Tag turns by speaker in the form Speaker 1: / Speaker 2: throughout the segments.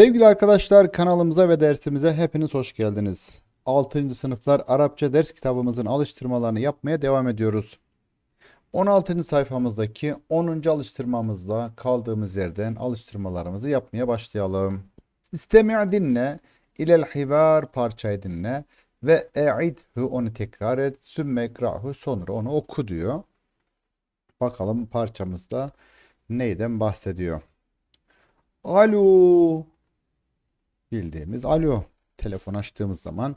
Speaker 1: Sevgili arkadaşlar kanalımıza ve dersimize hepiniz hoş geldiniz. 6. sınıflar Arapça ders kitabımızın alıştırmalarını yapmaya devam ediyoruz. 16. sayfamızdaki 10. alıştırmamızda kaldığımız yerden alıştırmalarımızı yapmaya başlayalım. İstemi' dinle, ilel hivar parçayı dinle ve e'idhu onu tekrar et, sümme ekra'hu sonra onu oku diyor. Bakalım parçamızda neyden bahsediyor. Alo bildiğimiz alo. Telefon açtığımız zaman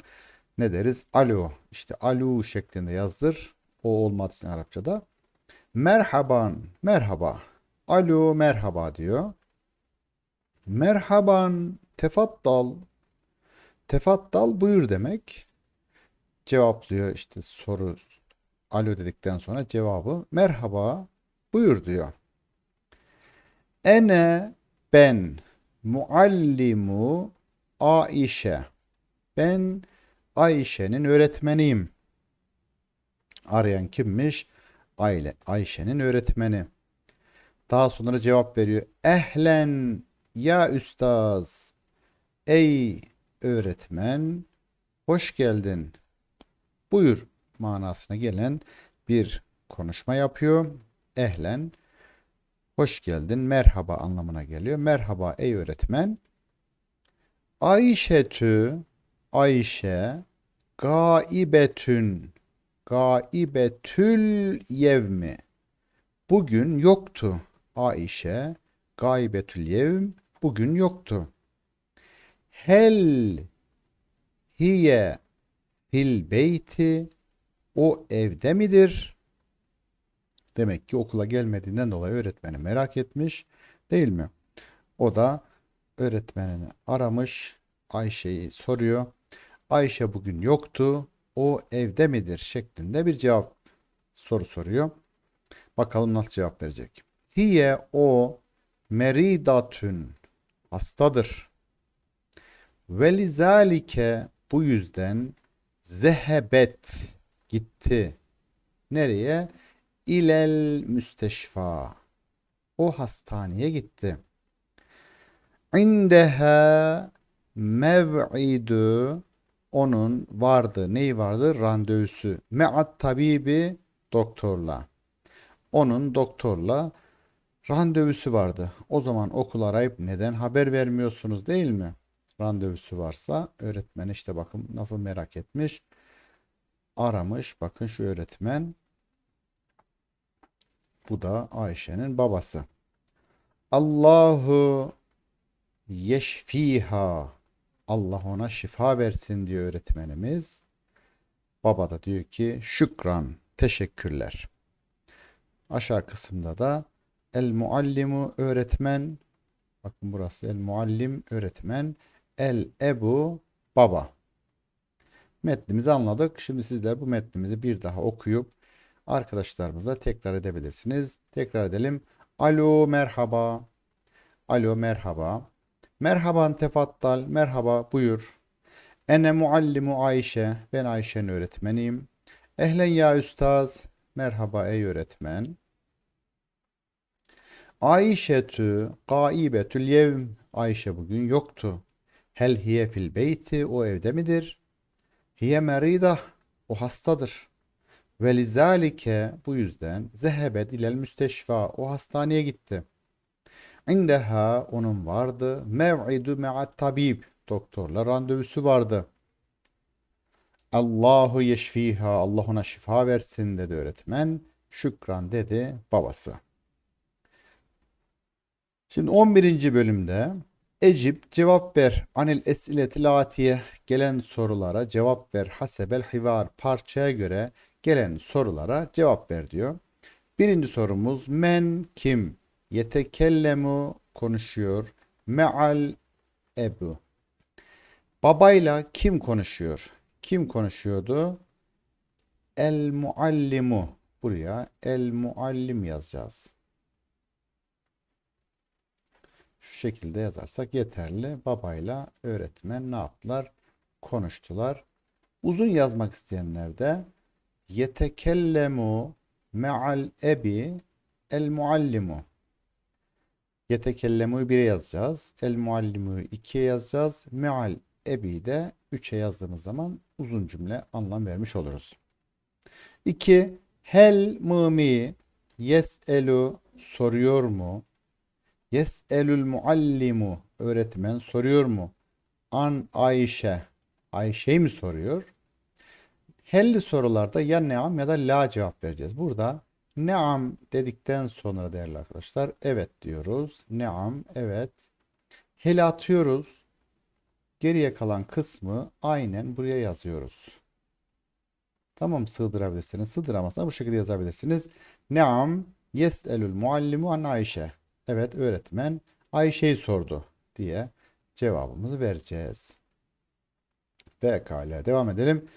Speaker 1: ne deriz? Alo. İşte alo şeklinde yazdır. O olmadığı için Arapçada. Merhaban, merhaba. Alo, merhaba diyor. Merhaban, tefaddal. Tefaddal buyur demek. Cevaplıyor işte soru. Alo dedikten sonra cevabı merhaba buyur diyor. Ene ben muallimu Aişe. Ben Ayşe'nin öğretmeniyim. Arayan kimmiş? Aile Ayşe'nin öğretmeni. Daha sonra cevap veriyor. Ehlen ya üstaz. Ey öğretmen hoş geldin. Buyur manasına gelen bir konuşma yapıyor. Ehlen hoş geldin, merhaba anlamına geliyor. Merhaba ey öğretmen. Ayşetü, Ayşe, gaibetün, gaibetül yevmi. Bugün yoktu. Ayşe, gaibetül yevm, bugün yoktu. Hel hiye fil beyti, o evde midir? Demek ki okula gelmediğinden dolayı öğretmeni merak etmiş değil mi? O da öğretmenini aramış. Ayşe'yi soruyor. Ayşe bugün yoktu. O evde midir? şeklinde bir cevap soru soruyor. Bakalım nasıl cevap verecek. Hiye o meridatün hastadır. Ve lizalike bu yüzden zehebet gitti. Nereye? İlel müsteşfa. O hastaneye gitti. İndeha mev'idu onun vardı. Neyi vardı? Randevusu. Me'at tabibi doktorla. Onun doktorla randevusu vardı. O zaman okul arayıp neden haber vermiyorsunuz değil mi? Randevusu varsa öğretmen işte bakın nasıl merak etmiş. Aramış. Bakın şu öğretmen bu da Ayşe'nin babası. Allahu yeşfiha. Allah ona şifa versin diyor öğretmenimiz. Baba da diyor ki şükran, teşekkürler. Aşağı kısımda da el muallimu öğretmen. Bakın burası el muallim öğretmen. El ebu baba. Metnimizi anladık. Şimdi sizler bu metnimizi bir daha okuyup arkadaşlarımızla tekrar edebilirsiniz. Tekrar edelim. Alo merhaba. Alo merhaba. Merhaban tefaddal. Merhaba buyur. Ene muallimu Ayşe. Ben Ayşe'nin öğretmeniyim. Ehlen ya üstaz. Merhaba ey öğretmen. Ayşetü gaibetül yevm. Ayşe bugün yoktu. Hel hiye fil beyti. O evde midir? Hiye merida. O hastadır. Ve lizalike bu yüzden zehebet ilel müsteşfa o hastaneye gitti. İndeha onun vardı mev'idu me'at tabib doktorla randevusu vardı. Allahu yeşfiha Allah ona şifa versin dedi öğretmen. Şükran dedi babası. Şimdi 11. bölümde Ecip cevap ver anil esileti latiye gelen sorulara cevap ver hasebel hivar parçaya göre gelen sorulara cevap ver diyor. Birinci sorumuz men kim? Yetekellemu konuşuyor. Me'al ebu. Babayla kim konuşuyor? Kim konuşuyordu? El muallimu. Buraya el muallim yazacağız. Şu şekilde yazarsak yeterli. Babayla öğretmen ne yaptılar? Konuştular. Uzun yazmak isteyenler de yetekellemu me'al ebi el muallimu. Yetekellemu 1'e yazacağız. El muallimu 2'ye yazacağız. Meal ebi de 3'e yazdığımız zaman uzun cümle anlam vermiş oluruz. 2. Hel mımi yes'elu soruyor mu? Yes'elül muallimu öğretmen soruyor mu? An Ayşe Ayşe'yi mi soruyor? Helli sorularda ya neam ya da la cevap vereceğiz. Burada neam dedikten sonra değerli arkadaşlar evet diyoruz. Neam evet. Hel atıyoruz. Geriye kalan kısmı aynen buraya yazıyoruz. Tamam sığdırabilirsiniz. Sığdıramazsanız bu şekilde yazabilirsiniz. Neam yes'elül muallimu an Ayşe. Evet öğretmen Ayşe'yi sordu diye cevabımızı vereceğiz. Pekala devam edelim.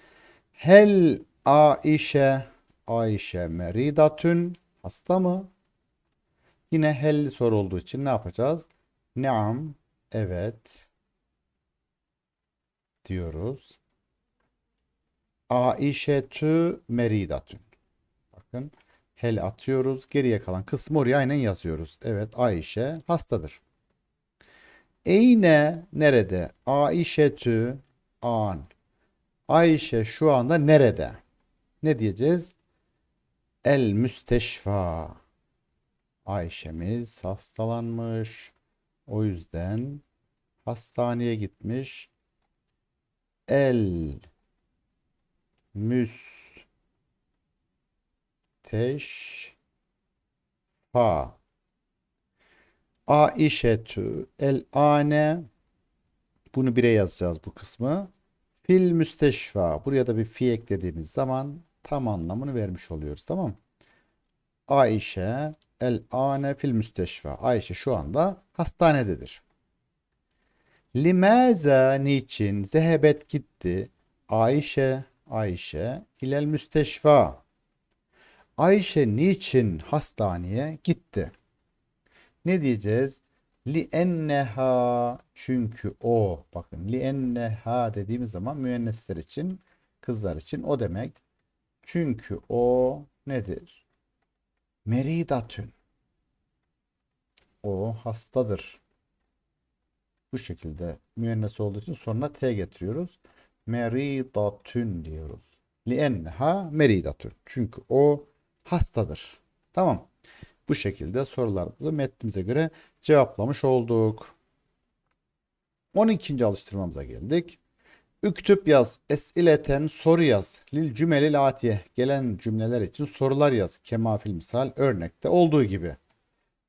Speaker 1: Hel Aişe Ayşe meridatün hasta mı? Yine helli soru olduğu için ne yapacağız? Neam evet diyoruz. Aişetü meridatün. Bakın hel atıyoruz. Geriye kalan kısmı oraya aynen yazıyoruz. Evet Ayşe hastadır. Eyne nerede? Aişetü an. Ayşe şu anda nerede? Ne diyeceğiz? El müsteşfa. Ayşemiz hastalanmış. O yüzden hastaneye gitmiş. El müsteşfa. Aişetü el ane bunu bire yazacağız bu kısmı. Fil müsteşfa. Buraya da bir fi eklediğimiz zaman tam anlamını vermiş oluyoruz. Tamam. Ayşe el ane fil müsteşfa. Ayşe şu anda hastanededir. Limaza niçin zehebet gitti. Ayşe Ayşe ilel müsteşfa. Ayşe niçin hastaneye gitti? Ne diyeceğiz? Li enneha çünkü o bakın li enneha dediğimiz zaman müennesler için kızlar için o demek. Çünkü o nedir? Meridatün. O hastadır. Bu şekilde müennes olduğu için sonuna t getiriyoruz. Meridatün diyoruz. Li enneha meridatün. Çünkü o hastadır. Tamam. Bu şekilde sorularımızı metnimize göre cevaplamış olduk. 12. alıştırmamıza geldik. Üktüp yaz, esileten soru yaz, lil cümelil atiye gelen cümleler için sorular yaz. Kemafil misal örnekte olduğu gibi.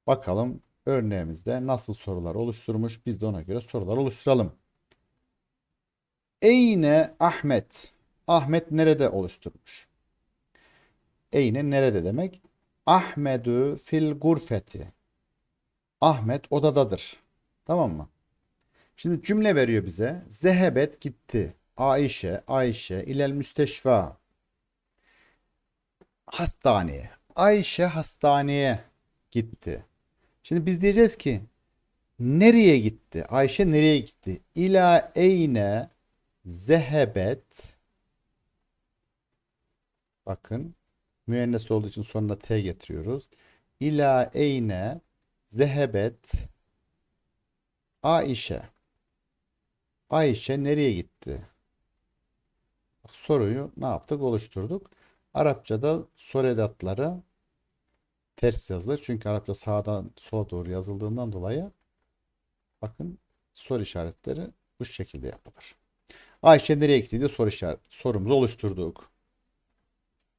Speaker 1: Bakalım örneğimizde nasıl sorular oluşturmuş biz de ona göre sorular oluşturalım. Eyne Ahmet. Ahmet nerede oluşturmuş? Eyne nerede demek? Ahmedü fil gurfeti. Ahmet odadadır. Tamam mı? Şimdi cümle veriyor bize. Zehebet gitti. Ayşe, Ayşe ilel müsteşfa. Hastaneye. Ayşe hastaneye gitti. Şimdi biz diyeceğiz ki nereye gitti? Ayşe nereye gitti? İla eyne zehebet Bakın müennes olduğu için sonuna t getiriyoruz. İla eyne zehebet Ayşe. Ayşe nereye gitti? Soruyu ne yaptık? Oluşturduk. Arapçada soru edatları ters yazılır. Çünkü Arapça sağdan sola doğru yazıldığından dolayı bakın soru işaretleri bu şekilde yapılır. Ayşe nereye gitti diye soru işaret, sorumuzu oluşturduk.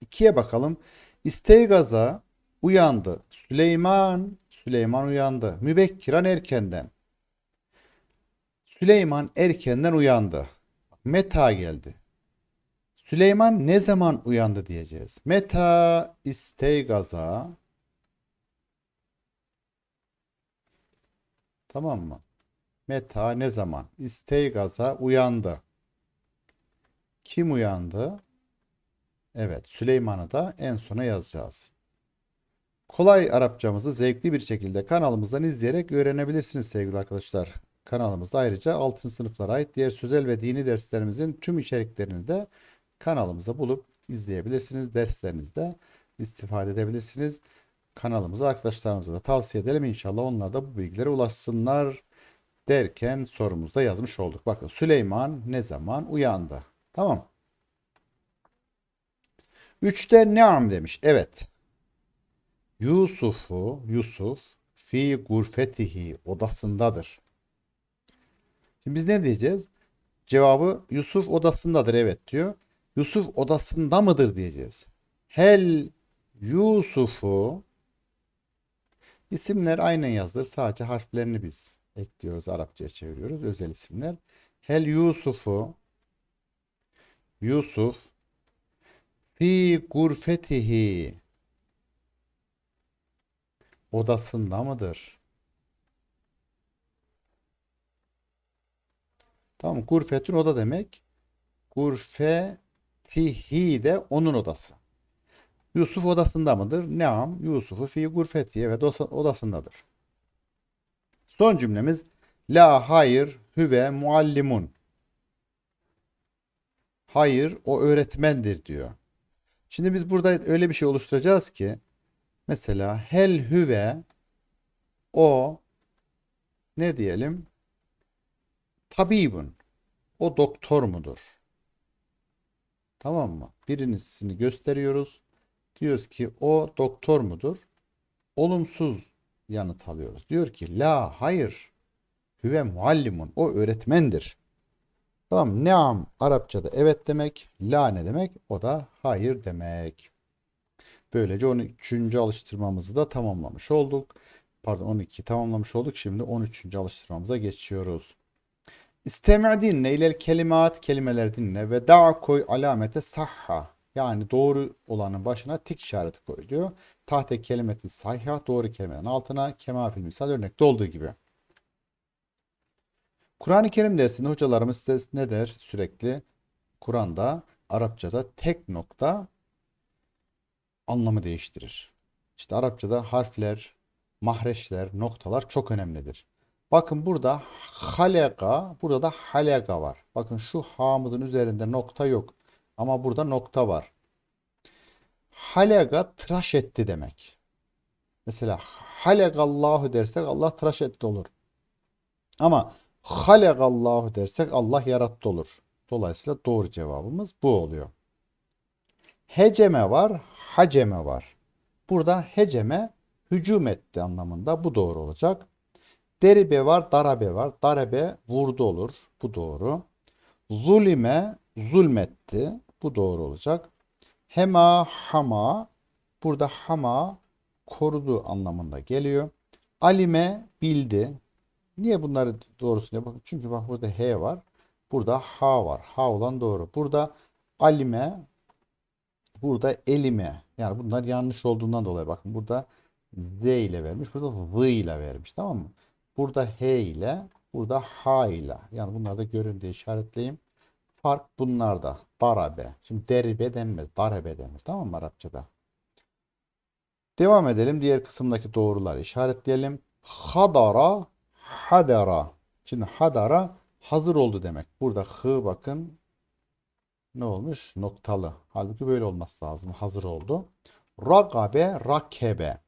Speaker 1: İkiye bakalım. İsteygaza uyandı. Süleyman Süleyman uyandı. Mübekkiran erkenden. Süleyman erkenden uyandı. Meta geldi. Süleyman ne zaman uyandı diyeceğiz. Meta isteygaza Tamam mı? Meta ne zaman? İsteygaza uyandı. Kim uyandı? Evet, Süleyman'ı da en sona yazacağız. Kolay Arapçamızı zevkli bir şekilde kanalımızdan izleyerek öğrenebilirsiniz sevgili arkadaşlar. Kanalımızda ayrıca 6. sınıflara ait diğer sözel ve dini derslerimizin tüm içeriklerini de kanalımıza bulup izleyebilirsiniz. Derslerinizde istifade edebilirsiniz. kanalımıza arkadaşlarımıza da tavsiye edelim. İnşallah onlar da bu bilgilere ulaşsınlar derken sorumuzda yazmış olduk. Bakın Süleyman ne zaman uyandı? Tamam. Üçte neam demiş. Evet. Yusuf'u, Yusuf fi gurfetihi odasındadır. Şimdi biz ne diyeceğiz? Cevabı Yusuf odasındadır evet diyor. Yusuf odasında mıdır diyeceğiz. Hel Yusuf'u isimler aynen yazılır. Sadece harflerini biz ekliyoruz. Arapçaya çeviriyoruz. Özel isimler. Hel Yusuf'u Yusuf fi gurfetihi odasında mıdır? Tamam. Gurfetün oda demek. Gurfetihi de onun odası. Yusuf odasında mıdır? Neam. Yusuf'u fi gurfetihi. Evet osa- odasındadır. Son cümlemiz La hayır hüve muallimun. Hayır o öğretmendir diyor. Şimdi biz burada öyle bir şey oluşturacağız ki mesela hel hüve o ne diyelim tabibun o doktor mudur? Tamam mı? Birincisini gösteriyoruz. Diyoruz ki o doktor mudur? Olumsuz yanıt alıyoruz. Diyor ki la hayır hüve muallimun o öğretmendir. Tamam neam Arapçada evet demek. La ne demek? O da hayır demek. Böylece 13. alıştırmamızı da tamamlamış olduk. Pardon 12 tamamlamış olduk. Şimdi 13. alıştırmamıza geçiyoruz. İstemi' dinle ilel kelimat kelimeler dinle ve da koy alamete sahha. Yani doğru olanın başına tik işareti koy diyor. Tahte kelimeti sahha doğru kelimenin altına kema fil misal örnekte olduğu gibi. Kur'an-ı Kerim dersinde hocalarımız size ne der sürekli? Kur'an'da Arapçada tek nokta anlamı değiştirir. İşte Arapçada harfler, mahreçler, noktalar çok önemlidir. Bakın burada halega, burada da halega var. Bakın şu hamudun üzerinde nokta yok. Ama burada nokta var. Halega tıraş etti demek. Mesela halegallahu dersek Allah tıraş etti olur. Ama halegallahu dersek Allah yarattı olur. Dolayısıyla doğru cevabımız bu oluyor. Heceme var, haceme var. Burada heceme hücum etti anlamında. Bu doğru olacak. Deribe var, darabe var. Darabe vurdu olur. Bu doğru. Zulime zulmetti. Bu doğru olacak. Hema hama. Burada hama korudu anlamında geliyor. Alime bildi. Niye bunları doğrusunu yapalım? Çünkü bak burada H var. Burada H var. H olan doğru. Burada alime burada elime. Yani bunlar yanlış olduğundan dolayı bakın burada Z ile vermiş. Burada V ile vermiş. Tamam mı? Burada H ile burada H ile. Yani bunları da görün diye işaretleyeyim. Fark bunlarda. Darabe. Şimdi deribe denmez. Darabe denir. Tamam mı Arapçada? Devam edelim. Diğer kısımdaki doğruları işaretleyelim. Hadara, hadara. Şimdi hadara hazır oldu demek. Burada hı bakın ne olmuş? Noktalı. Halbuki böyle olması lazım. Hazır oldu. Ragabe, rakebe.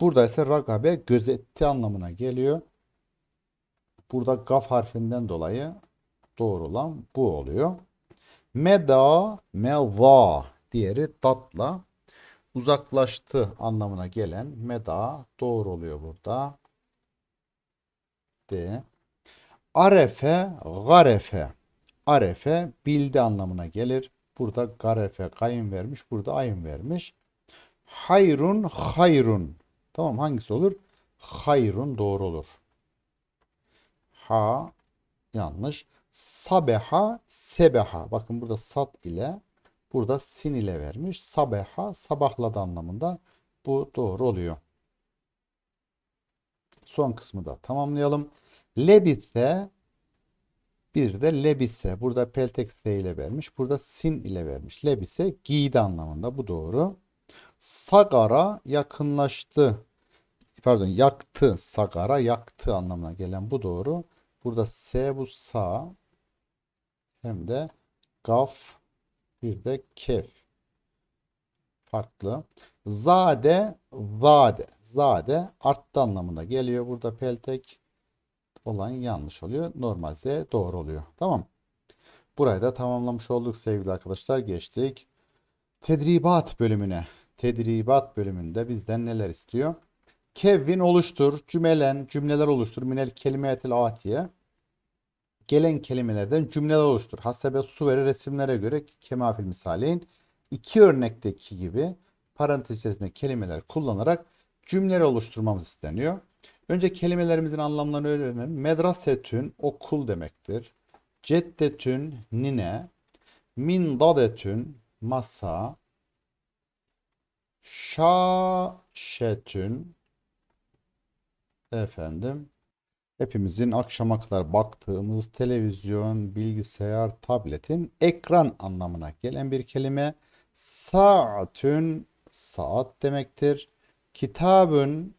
Speaker 1: Burada ise ragabe gözetti anlamına geliyor. Burada gaf harfinden dolayı doğru olan bu oluyor. Meda, meva. Diğeri tatla uzaklaştı anlamına gelen meda doğru oluyor burada. D. Arefe, garefe. Arefe bildi anlamına gelir. Burada garefe kayın vermiş. Burada ayın vermiş. Hayrun, hayrun. Tamam hangisi olur? Hayrun doğru olur. Ha yanlış. Sabeha, sebeha. Bakın burada sat ile Burada sin ile vermiş. Sabeha sabahladı anlamında. Bu doğru oluyor. Son kısmı da tamamlayalım. Lebise bir de lebise. Burada peltek ile vermiş. Burada sin ile vermiş. Lebise giydi anlamında. Bu doğru. Sagara yakınlaştı. Pardon yaktı. Sagara yaktı anlamına gelen bu doğru. Burada s bu sağ. Hem de gaf bir de kef. Farklı. Zade, zade, zade arttı anlamına geliyor. Burada peltek olan yanlış oluyor. Normal Z doğru oluyor. Tamam. Burayı da tamamlamış olduk sevgili arkadaşlar. Geçtik. Tedribat bölümüne. Tedribat bölümünde bizden neler istiyor? Kevin oluştur, cümelen, cümleler oluştur. Minel kelimetil atiye. Gelen kelimelerden cümleler oluştur. Hasebe su veri resimlere göre kemafil misaleyin. iki örnekteki gibi parantez içerisinde kelimeler kullanarak cümleler oluşturmamız isteniyor. Önce kelimelerimizin anlamlarını öğrenelim. Medrasetün okul demektir. Ceddetün nine. Mindadetün masa. Şaşetün efendim hepimizin akşama kadar baktığımız televizyon, bilgisayar, tabletin ekran anlamına gelen bir kelime. Saatün saat demektir. Kitabın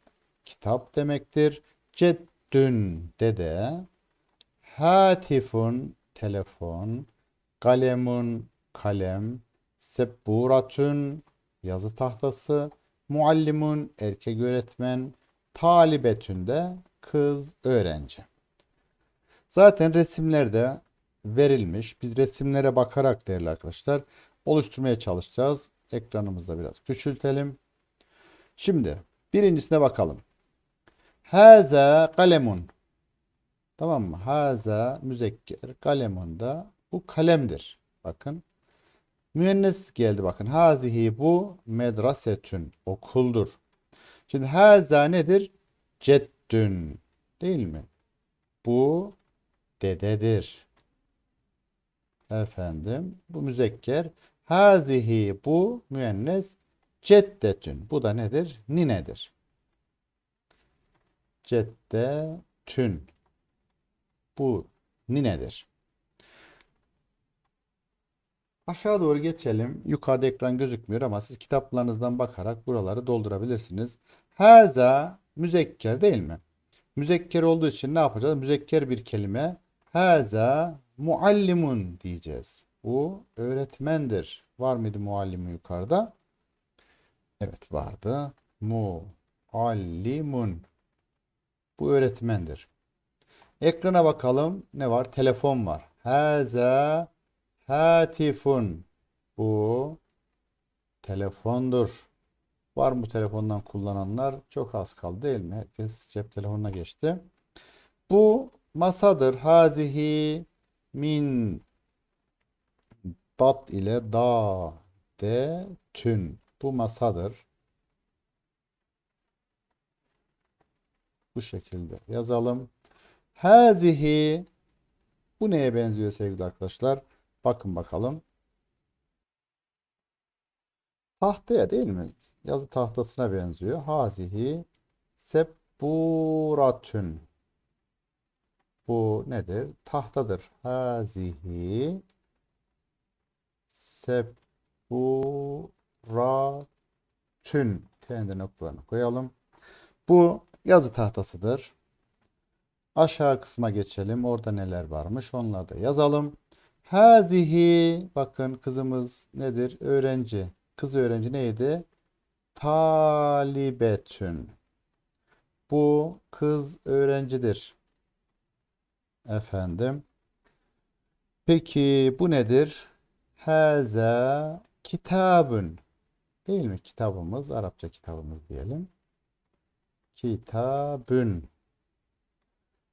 Speaker 1: kitap demektir. Ceddün dede. Hatifun telefon. Kalemun kalem. Sebburatun yazı tahtası. Muallimun erkek öğretmen. Talibetün de kız öğrenci. Zaten resimlerde verilmiş. Biz resimlere bakarak değerli arkadaşlar oluşturmaya çalışacağız. Ekranımızda biraz küçültelim. Şimdi birincisine bakalım. Haza kalemun. Tamam mı? Haza müzekker kalemun da bu kalemdir. Bakın. Müennes geldi bakın. Hazihi bu medrasetün okuldur. Şimdi haza nedir? Ceddün değil mi? Bu dededir. Efendim bu müzekker. Hazihi bu müennes ceddetün. Bu da nedir? Ninedir. Ceddetün. Bu ninedir. Aşağı doğru geçelim. Yukarıda ekran gözükmüyor ama siz kitaplarınızdan bakarak buraları doldurabilirsiniz. Haza müzekker değil mi? Müzekker olduğu için ne yapacağız? Müzekker bir kelime. Haza muallimun diyeceğiz. Bu öğretmendir. Var mıydı muallimu yukarıda? Evet vardı. Muallimun. Bu öğretmendir. Ekrana bakalım. Ne var? Telefon var. Haza hatifun. Bu telefondur. Var mı telefondan kullananlar? Çok az kaldı değil mi? Herkes cep telefonuna geçti. Bu masadır. Hazihi min dat ile da de tün. Bu masadır. Bu şekilde yazalım. Hazihi bu neye benziyor sevgili arkadaşlar? Bakın bakalım. Tahtaya değil mi? Yazı tahtasına benziyor. Hazihi sebburatün. Bu nedir? Tahtadır. Hazihi sebburatün. T'nin noktalarını koyalım. Bu yazı tahtasıdır. Aşağı kısma geçelim. Orada neler varmış? Onları da yazalım. Hazihi bakın kızımız nedir? Öğrenci. Kız öğrenci neydi? Talibetün. Bu kız öğrencidir. Efendim. Peki bu nedir? Haza kitabın. Değil mi? Kitabımız. Arapça kitabımız diyelim. Kitabın.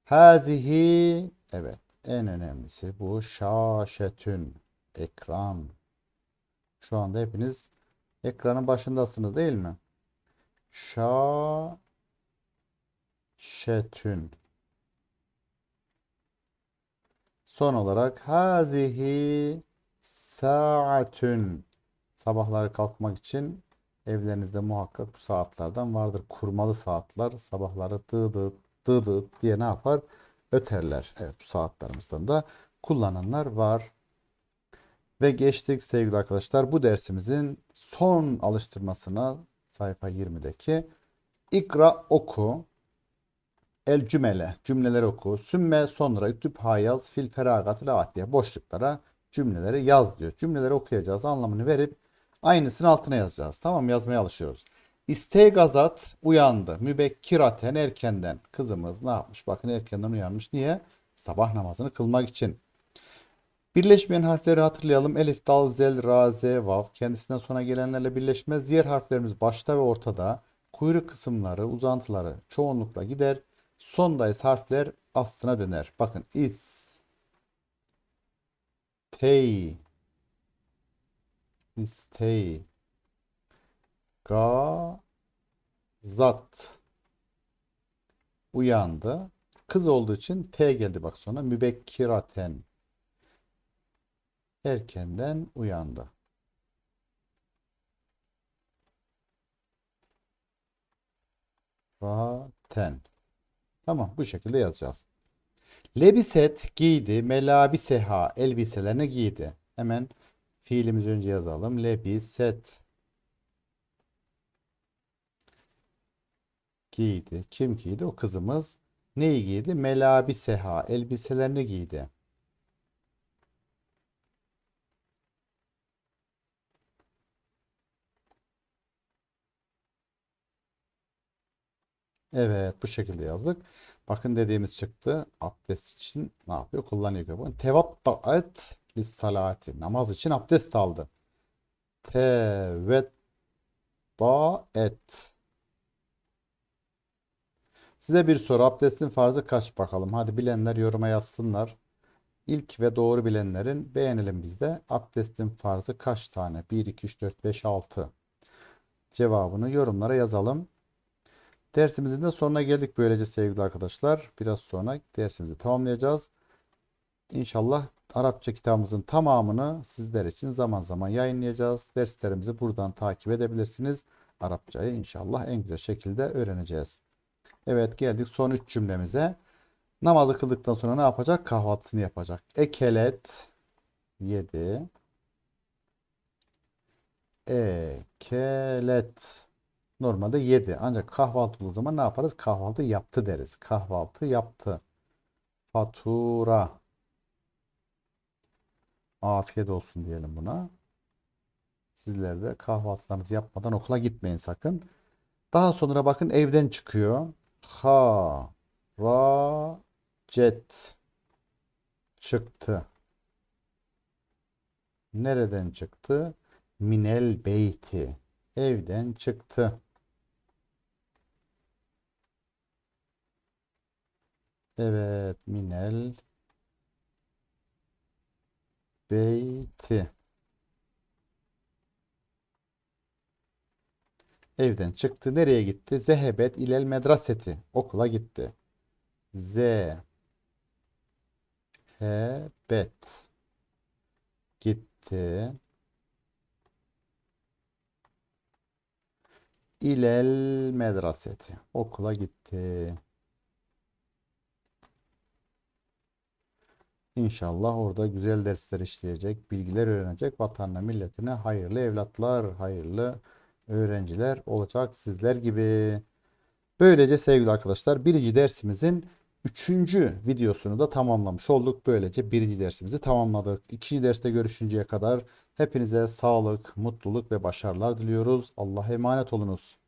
Speaker 1: Hazihi. Evet. En önemlisi bu. Şaşetün. Ekran. Şu anda hepiniz ekranın başındasınız değil mi? Şaşetün. Son olarak hazihi saatün. Sabahları kalkmak için evlerinizde muhakkak bu saatlerden vardır. Kurmalı saatler sabahları dı dı dı dı diye ne yapar? Öterler. Evet bu saatlerimizden de kullananlar var. Ve geçtik sevgili arkadaşlar bu dersimizin son alıştırmasına sayfa 20'deki ikra oku el cümle cümleleri oku sümme sonra üktüp hayaz fil feragat atiye boşluklara cümleleri yaz diyor. Cümleleri okuyacağız anlamını verip Aynısını altına yazacağız. Tamam? Yazmaya alışıyoruz. İsteygazat uyandı. Mübekkiraten erkenden. Kızımız ne yapmış? Bakın erkenden uyanmış. Niye? Sabah namazını kılmak için. Birleşmeyen harfleri hatırlayalım. Elif, dal, zel, ra, z, vav. Kendisinden sonra gelenlerle birleşmez. Diğer harflerimiz başta ve ortada. Kuyruk kısımları, uzantıları çoğunlukla gider. Sonda ise harfler aslına döner. Bakın is, tey, istey, ga, zat. Uyandı. Kız olduğu için T geldi bak sonra. Mübekkiraten. Erkenden uyandı. Raten. Tamam bu şekilde yazacağız. Lebiset giydi. Melabiseha elbiselerini giydi. Hemen fiilimizi önce yazalım. Lebiset giydi. Kim giydi? O kızımız. Neyi giydi? Melabiseha elbiselerini giydi. Evet bu şekilde yazdık. Bakın dediğimiz çıktı. Abdest için ne yapıyor? Kullanıyor. Bakın tevattaet lissalati. Namaz için abdest aldı. Tevettaet. Size bir soru. Abdestin farzı kaç bakalım? Hadi bilenler yoruma yazsınlar. İlk ve doğru bilenlerin beğenelim bizde. Abdestin farzı kaç tane? 1, 2, 3, 4, 5, 6. Cevabını yorumlara yazalım. Dersimizin de sonuna geldik böylece sevgili arkadaşlar. Biraz sonra dersimizi tamamlayacağız. İnşallah Arapça kitabımızın tamamını sizler için zaman zaman yayınlayacağız. Derslerimizi buradan takip edebilirsiniz. Arapçayı inşallah en güzel şekilde öğreneceğiz. Evet geldik son 3 cümlemize. Namazı kıldıktan sonra ne yapacak? Kahvaltısını yapacak. Ekelet yedi. Ekelet Normalde yedi. Ancak kahvaltı olduğu zaman ne yaparız? Kahvaltı yaptı deriz. Kahvaltı yaptı. Fatura. Afiyet olsun diyelim buna. Sizler de kahvaltılarınızı yapmadan okula gitmeyin sakın. Daha sonra bakın evden çıkıyor. Ha, ra, cet. Çıktı. Nereden çıktı? Minel beyti. Evden çıktı. Evet, minel beyti. Evden çıktı. Nereye gitti? Zehebet ilel medraseti. Okula gitti. Z he bet gitti. İlel medraseti. Okula gitti. İnşallah orada güzel dersler işleyecek, bilgiler öğrenecek, vatanına, milletine hayırlı evlatlar, hayırlı öğrenciler olacak sizler gibi. Böylece sevgili arkadaşlar birinci dersimizin üçüncü videosunu da tamamlamış olduk. Böylece birinci dersimizi tamamladık. İkinci derste görüşünceye kadar hepinize sağlık, mutluluk ve başarılar diliyoruz. Allah'a emanet olunuz.